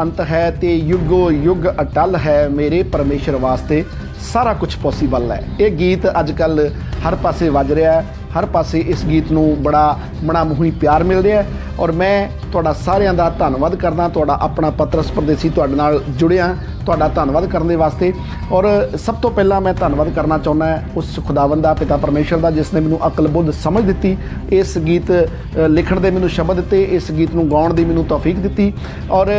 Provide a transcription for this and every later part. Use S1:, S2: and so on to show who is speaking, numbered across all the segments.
S1: ਅੰਤ ਹੈ ਤੇ ਯੁਗੋ ਯੁਗ ਅਟਲ ਹੈ ਮੇਰੇ ਪਰਮੇਸ਼ਰ ਵਾਸਤੇ। ਸਾਰਾ ਕੁਝ ਪੋਸੀਬਲ ਹੈ। ਇਹ ਗੀਤ ਅੱਜ ਕੱਲ ਹਰ ਪਾਸੇ ਵੱਜ ਰਿਹਾ ਹੈ। ਹਰ ਪਾਸੇ ਇਸ ਗੀਤ ਨੂੰ ਬੜਾ ਬੜਾ ਮੂੰਹੀ ਪਿਆਰ ਮਿਲ ਰਿਹਾ ਔਰ ਮੈਂ ਤੁਹਾਡਾ ਸਾਰਿਆਂ ਦਾ ਧੰਨਵਾਦ ਕਰਦਾ, ਤੁਹਾਡਾ ਆਪਣਾ ਪਤਰਸ ਪਰਦੇਸੀ ਤੁਹਾਡੇ ਨਾਲ ਜੁੜਿਆ, ਤੁਹਾਡਾ ਧੰਨਵਾਦ ਕਰਨ ਦੇ ਵਾਸਤੇ। ਔਰ ਸਭ ਤੋਂ ਪਹਿਲਾਂ ਮੈਂ ਧੰਨਵਾਦ ਕਰਨਾ ਚਾਹੁੰਦਾ ਉਸ ਖੁਦਾਵੰਦ ਦਾ ਪਿਤਾ ਪਰਮੇਸ਼ਰ ਦਾ ਜਿਸ ਨੇ ਮੈਨੂੰ ਅਕਲ ਬੁੱਧ ਸਮਝ ਦਿੱਤੀ, ਇਸ ਗੀਤ ਲਿਖਣ ਦੇ ਮੈਨੂੰ ਸ਼ਬਦ ਦਿੱਤੇ, ਇਸ ਗੀਤ ਨੂੰ ਗਾਉਣ ਦੀ ਮੈਨੂੰ ਤੌਫੀਕ ਦਿੱਤੀ। ਔਰ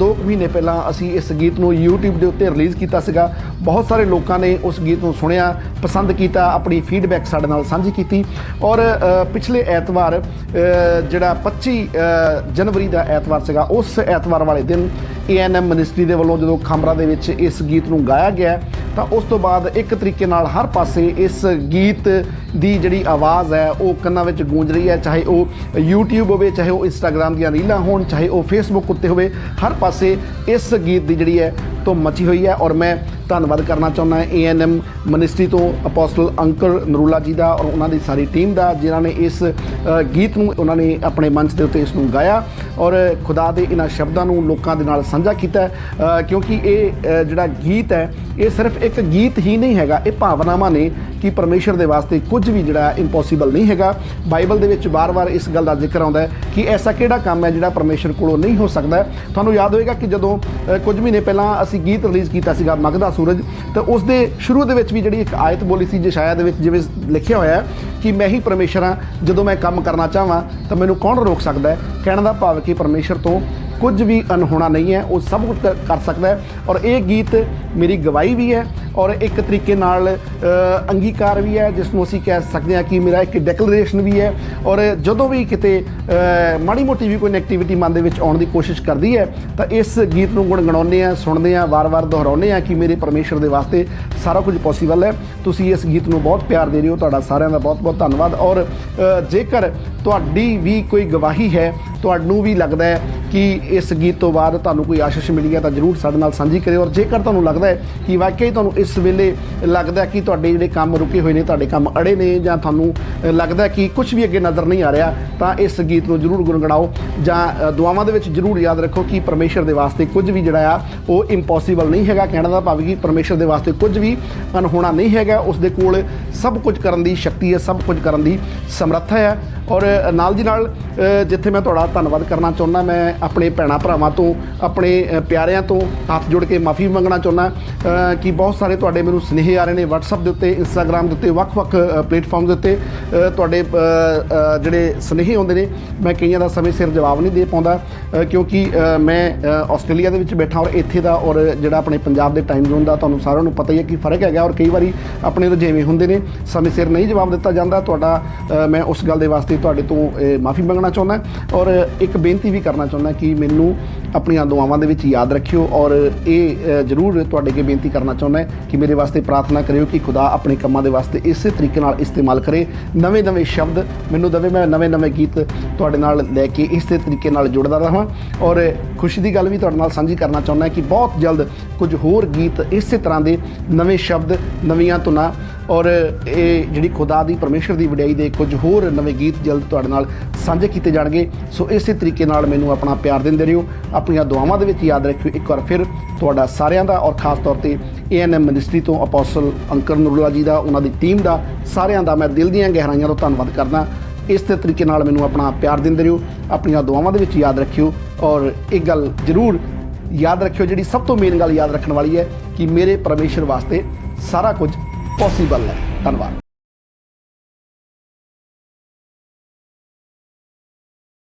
S1: 2 ਮਹੀਨੇ ਪਹਿਲਾਂ ਅਸੀਂ ਇਸ ਗੀਤ ਨੂੰ YouTube ਦੇ ਉੱਤੇ ਰਿਲੀਜ਼ ਕੀਤਾ ਸੀਗਾ। ਬਹੁਤ ਸਾਰੇ ਲੋਕਾਂ ਨੇ ਉਸ ਗੀਤ ਨੂੰ ਸੁਣਿਆ, ਪਸੰਦ ਕੀਤਾ, ਆਪਣੀ ਫੀਡਬੈਕ ਸਾਡੇ ਨਾਲ ਸਾਂਝੀ ਕੀਤੀ। ਔਰ ਪਿਛਲੇ ਐਤਵਾਰ ਜਿਹੜਾ 25 ਜਨਵਰੀ ਦਾ ਐਤਵਾਰ ਸੀਗਾ, ਉਸ ਐਤਵਾਰ ਵਾਲੇ ਦਿਨ ਏਐਨਐਮ ਮਿਨਿਸਟਰੀ ਦੇ ਵੱਲੋਂ ਜਦੋਂ ਖੰਬਰਾ ਦੇ ਵਿੱਚ ਇਸ ਗੀਤ ਨੂੰ ਗਾਇਆ ਗਿਆ, ਤਾਂ ਉਸ ਤੋਂ ਬਾਅਦ ਇੱਕ ਤਰੀਕੇ ਨਾਲ ਹਰ ਪਾਸੇ ਇਸ ਗੀਤ ਦੀ ਜਿਹੜੀ ਆਵਾਜ਼ ਹੈ, ਉਹ ਕੰਨਾਂ ਵਿੱਚ ਗੂੰਜ ਰਹੀ ਹੈ, ਚਾਹੇ ਉਹ YouTube ਹੋਵੇ, ਚਾਹੇ ਉਹ Instagram ਦੀਆਂ ਰੀਲਾਂ ਹੋਣ, ਚਾਹੇ ਉਹ Facebook ਉੱਤੇ ਹੋਵੇ, ਹਰ ਪਾਸੇ ਇਸ ਗੀਤ ਦੀ ਜਿਹੜੀ ਹੈ, ਤੋਂ ਮਚੀ ਹੋਈ ਹੈ। ਔਰ ਮੈਂ ਧੰਨਵਾਦ ਕਰਨਾ ਚਾਹੁੰਦਾ ਹਾਂ ਏਐਨਐਮ ਮਿਨਿਸਟਰੀ ਤੋਂ ਅਪੋਸਟਲ ਅੰਕਰ ਨਰੂਲਾ ਜੀ ਦਾ ਔਰ ਉਹਨਾਂ ਦੀ ਸਾਰੀ ਟੀਮ ਦਾ, ਜਿਨ੍ਹਾਂ ਨੇ ਇਸ ਗੀਤ ਨੂੰ ਉਹਨਾਂ ਨੇ ਆਪਣੇ ਮੰਚ ਦੇ ਉੱਤੇ ਇਸ ਨੂੰ ਗਾਇਆ ਔਰ ਖੁਦਾ ਦੇ ਇਹਨਾਂ ਸ਼ਬਦਾਂ ਨੂੰ ਲੋਕਾਂ ਦੇ ਨਾਲ ਸਾਂਝਾ ਕੀਤਾ ਕਿਉਂਕਿ ਇਹ ਜਿਹੜਾ ਗੀਤ ਹੈ, ਇਹ ਸਿਰਫ ਇੱਕ ਗੀਤ ਹੀ ਨਹੀਂ ਹੈਗਾ, ਇਹ ਭਾਵਨਾਵਾਂ ਨੇ ਕਿ ਪਰਮੇਸ਼ਰ ਦੇ ਵਾਸਤੇ ਕੁਝ ਵੀ ਜਿਹੜਾ ਇੰਪੋਸੀਬਲ ਨਹੀਂ ਹੈਗਾ। ਬਾਈਬਲ ਦੇ ਵਿੱਚ ਬਾਰ-ਬਾਰ ਇਸ ਗੱਲ ਦਾ ਜ਼ਿਕਰ ਆਉਂਦਾ ਹੈ ਕਿ ਐਸਾ ਕਿਹੜਾ ਕੰਮ ਹੈ ਜਿਹੜਾ ਪਰਮੇਸ਼ਰ ਕੋਲੋਂ ਨਹੀਂ ਹੋ ਸਕਦਾ ਤੁਹਾਨੂੰ ਯਾਦ ਹੋਏਗਾ ਕਿ ਜਦੋਂ ਕੁਝ ਮਹੀਨੇ ਪਹਿਲਾਂ ਅਸੀਂ ਗੀਤ ਰਿਲੀਜ਼ ਕੀਤਾ ਸੀਗਾ ਮਗਦਾ ਸੂਰਜ, ਤਾਂ ਉਸ ਦੇ ਸ਼ੁਰੂ ਦੇ ਵਿੱਚ ਵੀ ਜਿਹੜੀ ਇੱਕ ਆਇਤ ਬੋਲੀ ਸੀ ਜਸ਼ਾਇਆ ਦੇ ਵਿੱਚ ਜਿਵੇਂ ਲਿਖਿਆ ਹੋਇਆ ਹੈ ਕਿ ਮੈਂ ਹੀ ਪਰਮੇਸ਼ਰ ਹਾਂ, ਜਦੋਂ ਮੈਂ ਕੰਮ ਕਰਨਾ ਚਾਹਾਂ ਤਾਂ ਮੈਨੂੰ ਕੌਣ ਰੋਕ ਸਕਦਾ ਹੈ? ਕਹਿਣ ਦਾ ਭਾਵ ਕਿ ਪਰਮੇਸ਼ਰ ਤੋਂ ਕੁਝ ਵੀ ਅਨਹੋਣਾ ਨਹੀਂ ਹੈ, ਉਹ ਸਭ ਕੁਝ ਕਰ- ਸਕਦਾ ਹੈ। ਔਰ ਇਹ ਗੀਤ ਮੇਰੀ ਗਵਾਹੀ ਵੀ ਹੈ ਔਰ ਇੱਕ ਤਰੀਕੇ ਨਾਲ ਅੰਗੀਕਾਰ ਵੀ ਹੈ ਜਿਸ ਨੂੰ ਅਸੀਂ ਕਹਿ ਸਕਦੇ ਹਾਂ ਕਿ ਮੇਰਾ ਇੱਕ ਡੈਕਲੇਰੇਸ਼ਨ ਵੀ ਹੈ। ਔਰ ਜਦੋਂ ਵੀ ਕਿਤੇ ਮਾੜੀ ਮੋਟੀ ਵੀ ਕੋਈ ਨੈਗੇਟਿਵਿਟੀ ਮਨ ਦੇ ਵਿੱਚ ਆਉਣ ਦੀ ਕੋਸ਼ਿਸ਼ ਕਰਦੀ ਹੈ, ਤਾਂ ਇਸ ਗੀਤ ਨੂੰ ਗੁਣਗੁਣਾਉਂਦੇ ਆ ਸੁਣਦੇ ਆ ਵਾਰ-ਵਾਰ ਦੁਹਰਾਉਂਦੇ ਆ ਕਿ ਮੇਰੇ ਪਰਮੇਸ਼ਰ ਦੇ ਵਾਸਤੇ ਸਾਰਾ ਕੁਝ ਪੋਸੀਬਲ ਹੈ। ਤੁਸੀਂ ਇਸ ਗੀਤ ਨੂੰ ਬਹੁਤ ਪਿਆਰ ਦੇ ਰਹੇ ਹੋ, ਤੁਹਾਡਾ ਸਾਰਿਆਂ ਦਾ ਬਹੁਤ-ਬਹੁਤ ਧੰਨਵਾਦ। ਔਰ ਜੇਕਰ ਤੁਹਾਡੀ ਵੀ ਕੋਈ ਗਵਾਹੀ ਹੈ, ਤੁਹਾਨੂੰ ਵੀ ਲੱਗਦਾ ਹੈ ਕਿ ਇਸ ਗੀਤ ਤੋਂ ਬਾਅਦ ਤੁਹਾਨੂੰ ਕੋਈ ਆਸ਼ੀਸ਼ ਮਿਲੀ ਹੈ ਤਾਂ ਜਰੂਰ ਸਾਡੇ ਨਾਲ ਸਾਂਝੀ ਕਰਿਓ ਔਰ ਜੇਕਰ ਤੁਹਾਨੂੰ ਲੱਗਦਾ ਹੈ ਕਿ ਵਾਕਈ ਤੁਹਾਨੂੰ ਇਸ ਵੇਲੇ ਲੱਗਦਾ ਕਿ ਤੁਹਾਡੇ ਜਿਹੜੇ ਕੰਮ ਰੁਕੇ ਹੋਏ ਨੇ, ਤੁਹਾਡੇ ਕੰਮ ਅੜੇ ਨੇ ਜਾਂ ਤੁਹਾਨੂੰ ਲੱਗਦਾ ਕਿ ਕੁਝ ਵੀ ਅੱਗੇ ਨਜ਼ਰ ਨਹੀਂ ਆ ਰਿਹਾ, ਤਾਂ ਇਸ ਗੀਤ ਨੂੰ ਜਰੂਰ ਗੁਣਗੁਣਾਓ ਜਾਂ ਦੁਆਵਾਂ ਦੇ ਵਿੱਚ ਜਰੂਰ ਯਾਦ ਰੱਖੋ ਕਿ ਪਰਮੇਸ਼ਰ ਦੇ ਵਾਸਤੇ ਕੁਝ ਵੀ ਜਿਹੜਾ ਆ, ਉਹ ਇੰਪੋਸੀਬਲ ਨਹੀਂ ਹੈਗਾ। ਕਹਿਣ ਦਾ ਭਾਵ ਕਿ ਪਰਮੇਸ਼ਰ ਦੇ ਵਾਸਤੇ ਕੁਝ ਵੀ ਅਨਹੋਣਾ ਨਹੀਂ ਹੈਗਾ। ਉਸ ਦੇ ਕੋਲ ਸਭ ਕੁਝ ਕਰਨ ਦੀ ਸ਼ਕਤੀ ਹੈ, ਸਭ ਕੁਝ ਕਰਨ ਦੀ ਸਮਰੱਥਾ ਹੈ। ਔਰ ਨਾਲ ਦੀ ਨਾਲ ਜਿੱਥੇ ਮੈਂ ਤੁਹਾਡਾ ਧੰਨਵਾਦ ਕਰਨਾ ਚਾਹੁੰਦਾ, ਮੈਂ ਆਪਣੇ ਭੈਣਾ ਭਰਾਵਾਂ ਤੋਂ, ਆਪਣੇ ਪਿਆਰਿਆਂ ਤੋਂ ਹੱਥ ਜੋੜ ਕੇ ਮਾਫੀ ਮੰਗਣਾ ਚਾਹੁੰਦਾ ਕਿ ਬਹੁਤ ਸਾਰੇ ਤੁਹਾਡੇ ਮੈਨੂੰ ਸੁਨੇਹੇ ਆ ਰਹੇ ਨੇ WhatsApp ਦੇ ਉੱਤੇ, Instagram ਦੇ ਉੱਤੇ ਵੱਖ-ਵੱਖ ਪਲੇਟਫਾਰਮ ਦੇ ਉੱਤੇ ਤੁਹਾਡੇ ਜਿਹੜੇ ਸੁਨੇਹੇ ਆਉਂਦੇ ਨੇ, ਮੈਂ ਕਈਆਂ ਦਾ ਸਮੇਂ ਸਿਰ ਜਵਾਬ ਨਹੀਂ ਦੇ ਪਾਉਂਦਾ ਕਿਉਂਕਿ ਮੈਂ ਆਸਟ੍ਰੇਲੀਆ ਦੇ ਵਿੱਚ ਬੈਠਾ ਔਰ ਇੱਥੇ ਦਾ ਔਰ ਜਿਹੜਾ ਆਪਣੇ ਪੰਜਾਬ ਦੇ ਟਾਈਮ ਜ਼ੋਨ ਦਾ ਤੁਹਾਨੂੰ ਸਾਰਿਆਂ ਨੂੰ ਪਤਾ ਹੀ ਹੈ ਕਿ ਫ਼ਰਕ ਹੈਗਾ ਔਰ ਕਈ ਵਾਰੀ ਆਪਣੇ ਰੁਝੇਵੇਂ ਹੁੰਦੇ ਨੇ, ਸਮੇਂ ਸਿਰ ਨਹੀਂ ਜਵਾਬ ਦਿੱਤਾ ਜਾਂਦਾ, ਤੁਹਾਡਾ ਮੈਂ ਉਸ ਗੱਲ ਦੇ ਵਾਸਤੇ ਤੁਹਾਡੇ ਤੋਂ ਮਾਫੀ ਮੰਗਣਾ ਚਾਹੁੰਦਾ ਔਰ ਇੱਕ ਬੇਨਤੀ ਵੀ ਕਰਨਾ ਚਾਹੁੰਦਾ ਕਿ ਮੈਨੂੰ ਆਪਣੀਆਂ ਦੁਆਵਾਂ ਦੇ ਵਿੱਚ ਯਾਦ ਰੱਖਿਓ ਔਰ ਇਹ ਜ਼ਰੂਰ ਤੁਹਾਡੇ ਅੱਗੇ ਬੇਨਤੀ ਕਰਨਾ ਚਾਹੁੰਦਾ ਕਿ ਮੇਰੇ ਵਾਸਤੇ ਪ੍ਰਾਰਥਨਾ ਕਰਿਓ ਕਿ ਖੁਦਾ ਆਪਣੇ ਕੰਮਾਂ ਦੇ ਵਾਸਤੇ ਇਸੇ ਤਰੀਕੇ ਨਾਲ ਇਸਤੇਮਾਲ ਕਰੇ। ਨਵੇਂ ਨਵੇਂ ਸ਼ਬਦ ਮੈਨੂੰ ਦਵੇ, ਮੈਂ ਨਵੇਂ ਨਵੇਂ ਗੀਤ ਤੁਹਾਡੇ ਨਾਲ ਲੈ ਕੇ ਇਸੇ ਤਰੀਕੇ ਨਾਲ ਜੁੜਦਾ ਰਹਾਂ ਔਰ ਖੁਸ਼ੀ ਦੀ ਗੱਲ ਵੀ ਤੁਹਾਡੇ ਨਾਲ ਸਾਂਝੀ ਕਰਨਾ ਚਾਹੁੰਦਾ ਕਿ ਬਹੁਤ ਜਲਦ ਕੁਝ ਹੋਰ ਗੀਤ ਇਸੇ ਤਰ੍ਹਾਂ ਦੇ ਨਵੇਂ ਸ਼ਬਦ ਨਵੀਆਂ ਧੁਨਾਂ ਔਰ ਇਹ ਜਿਹੜੀ ਖੁਦਾ ਦੀ ਪਰਮੇਸ਼ਰ ਦੀ ਵਡਿਆਈ ਦੇ ਕੁਝ ਹੋਰ ਨਵੇਂ ਗੀਤ ਜਲਦ ਤੁਹਾਡੇ ਨਾਲ ਸਾਂਝੇ ਕੀਤੇ ਜਾਣਗੇ। ਸੋ ਇਸੇ ਤਰੀਕੇ ਨਾਲ ਮੈਨੂੰ ਆਪਣਾ ਪਿਆਰ ਦਿੰਦੇ ਰਹੋ। ਆਪਣੀਆਂ ਦੁਆਵਾਂ ਦੇ ਵਿੱਚ ਯਾਦ ਰੱਖਿਓ। ਇੱਕ ਵਾਰ ਫਿਰ ਤੁਹਾਡਾ ਸਾਰਿਆਂ ਦਾ ਔਰ ਖਾਸ ਤੌਰ ਤੇ ਏਐਨਐਮ ਮਿਨਿਸਟਰੀ ਤੋਂ ਅਪੋਸਲ ਅੰਕਰ ਨੁਰਲਾ ਜੀ ਦਾ, ਉਹਨਾਂ ਦੀ ਟੀਮ ਦਾ, ਸਾਰਿਆਂ ਦਾ ਮੈਂ ਦਿਲ ਦੀਆਂ ਗਹਿਰਾਈਆਂ ਤੋਂ ਧੰਨਵਾਦ ਕਰਦਾ। ਇਸੇ ਤਰੀਕੇ ਨਾਲ ਮੈਨੂੰ ਆਪਣਾ ਪਿਆਰ ਦਿੰਦੇ ਰਹੋ। ਆਪਣੀਆਂ ਦੁਆਵਾਂ ਦੇ ਵਿੱਚ ਯਾਦ ਰੱਖਿਓ। ਔਰ ਇੱਕ ਗੱਲ ਜ਼ਰੂਰ ਯਾਦ ਰੱਖਿਓ ਜਿਹੜੀ ਸਭ ਤੋਂ ਮੇਨ ਗੱਲ ਯਾਦ ਰੱਖਣ ਵਾਲੀ ਹੈ ਕਿ ਮੇਰੇ ਪਰਮੇਸ਼ਰ ਵਾਸਤੇ ਸਾਰਾ ਕੁਝ ਪੋਸੀਬਲ ਹੈ। ਧੰਨਵਾਦ।